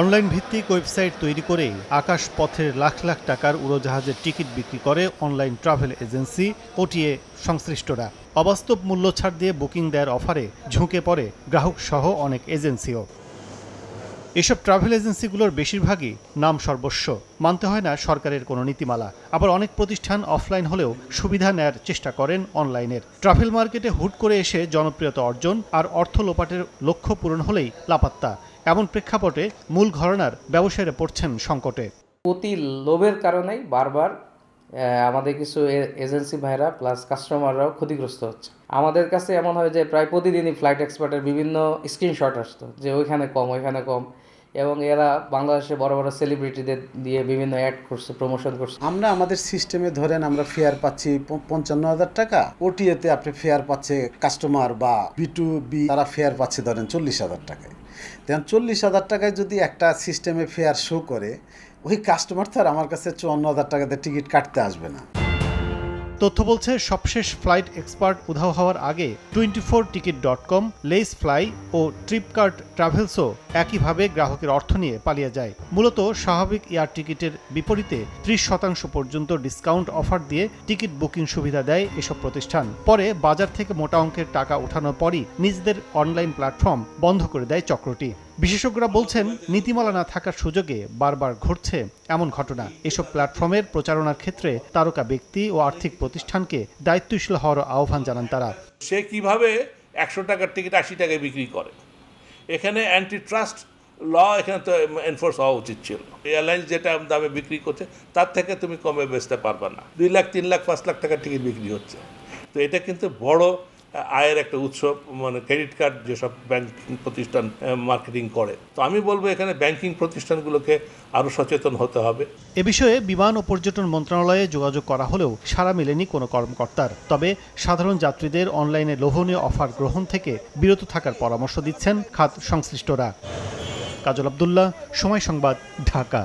Online ভিত্তিক website তৈরি করে আকাশ পথের লাখ লাখ টাকার উড়োজাহাজের টিকিট বিক্রি করে অনলাইন ট্রাভেল এজেন্সি ওটিএ সংশ্লিষ্টরা। অবাস্তব মূল্য ছাড় দিয়ে বুকিং দেওয়ার অফারে ঝুঁকে পড়ে গ্রাহক সহ অনেক এজেন্সিও। এসব ট্রাভেল এজেন্সিগুলোর বেশিরভাগই নাম সর্বস্ব। মানতে হয় না সরকারের কোনো নীতিমালা। আবার অনেক প্রতিষ্ঠান অফলাইন হলেও সুবিধা নেয়ার চেষ্টা করেন অনলাইনের। ট্রাভেল মার্কেটে হুট করে এসে জনপ্রিয়তা অর্জন আর অর্থ লোপাটের লক্ষ্য পূরণ হলেই লাপাত্তা। এমন প্রেক্ষাপটে মূল ঘরানার ব্যবসায়ীরা পড়ছেন সংকটে। অতি লোভের কারণেই বারবার আমাদের কিছু এজেন্সি ভাইরা প্লাস কাস্টমাররাও ক্ষতিগ্রস্ত হচ্ছে। আমাদের কাছে এমন হয় যে, প্রায় প্রতিদিনই ফ্লাইট এক্সপার্টের বিভিন্ন স্ক্রিনশট আসতো, যে ওইখানে কম ওইখানে কম। এবং এরা বাংলাদেশে বড় বড় সেলিব্রিটিদের দিয়ে বিভিন্ন অ্যাড করছে প্রমোশন করছে। আমরা আমাদের সিস্টেমে ধরেন আমরা ফেয়ার পাচ্ছি পঞ্চান্ন হাজার টাকা ওটিএতে আপনি ফেয়ার পাচ্ছে কাস্টমার বা বি টু বি তারা ফেয়ার পাচ্ছে ধরেন চল্লিশ হাজার টাকায়। দেখেন চল্লিশ হাজার টাকায় যদি একটা সিস্টেমে ফেয়ার শো করে, ওই কাস্টমার তো আর আমার কাছে চুয়ান্ন হাজার টাকাতে টিকিট কাটতে আসবে না। তথ্য বলছে, সবশেষ ফ্লাইট এক্সপার্ট উধাও হওয়ার আগে twenty four ticket dot com, less fly ও ট্রিপকার্ট ট্রাভেলসও একইভাবে গ্রাহকের অর্থ নিয়ে পালিয়ে যায়। মূলত স্বাভাবিক এয়ার টিকিটের বিপরীতে ত্রিশ শতাংশ পর্যন্ত ডিসকাউন্ট অফার দিয়ে টিকিট বুকিং সুবিধা দেয় এসব প্রতিষ্ঠান। পরে বাজার থেকে মোটা অঙ্কের টাকা ওঠানোর পরই নিজেদের অনলাইন প্ল্যাটফর্ম বন্ধ করে দেয় চক্রটি। বিশেষজ্ঞরা বলছেন, নীতিমালা না থাকার সুযোগে বারবার ঘটছে এমন ঘটনা। এসব প্ল্যাটফর্মের প্রচারণার ক্ষেত্রে তারকা ব্যক্তি ও আর্থিক প্রতিষ্ঠানকে দায়িত্বশীল হওয়ার আহ্বান জানান তারা। সে কীভাবে একশো টাকার টিকিট আশি টাকায় বিক্রি করে? এখানে অ্যান্টি ট্রাস্ট ল এখানে তো এনফোর্স হওয়া উচিত ছিল। এয়ারলাইন্স যেটা দামে বিক্রি করছে, তার থেকে তুমি কমে বেচতে পারবে না। দুই লাখ, তিন লাখ, পাঁচ লাখ টাকার টিকিট বিক্রি হচ্ছে। তো এটা কিন্তু বড় আয়ের একটা উৎস মানে ক্রেডিট কার্ড যেসব ব্যাংকিং প্রতিষ্ঠান মার্কেটিং করে। তো আমি বলব এখানে ব্যাংকিং প্রতিষ্ঠানগুলোকে আরও সচেতন হতে হবে। এ বিষয়ে বিমান ও পর্যটন মন্ত্রণালয়ে যোগাযোগ করা হলেও সাড়া মেলেনি কোনো কর্মকর্তার। তবে সাধারণ যাত্রীদের অনলাইনে লোভনীয় অফার গ্রহণ থেকে বিরত থাকার পরামর্শ দিচ্ছেন খাত সংশ্লিষ্টরা। কাজল আবদুল্লাহ, সময় সংবাদ, ঢাকা।